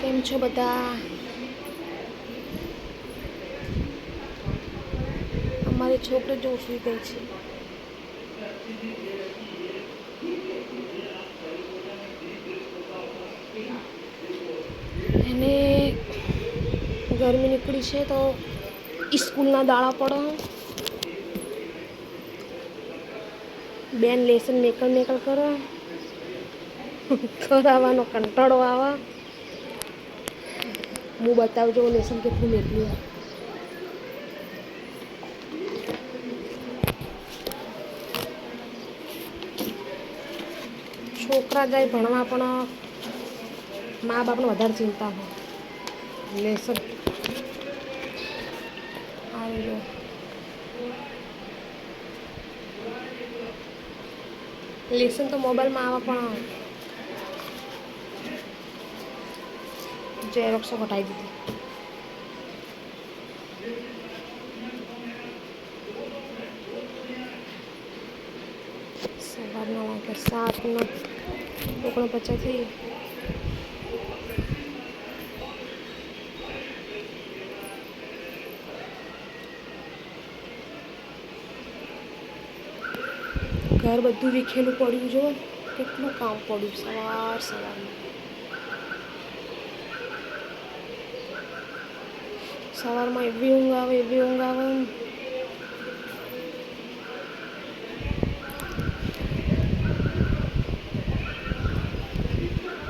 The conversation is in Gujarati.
કેમ છો બધા? અમારી છોકરી જો સુઈ ગઈ છે. એને ગરમી નીકળી છે તો સ્કૂલના દાડા પડો. બેન લેસન મેકલ મેકલ કરો કરાવવાનો કંટાળો આવે હું બતાવજો લેસન કેટલું મેકલ્યું છોકરા જાય ભણવા પણ મા બાપને વધારે ચિંતા હોય લેસન આવી લેસન તો મોબાઈલમાં આવે પણ ઝેરોક્સો કટાવી દીધી. સવારના વાગે સાતનો ઓગણપચાસ થઈ ઘર બધું વિખેલું પડ્યું જો કેટલું કામ પડ્યું સવાર સવારમાં સવારમાં એવી ઊંઘ આવે, એવી ઊંઘ આવે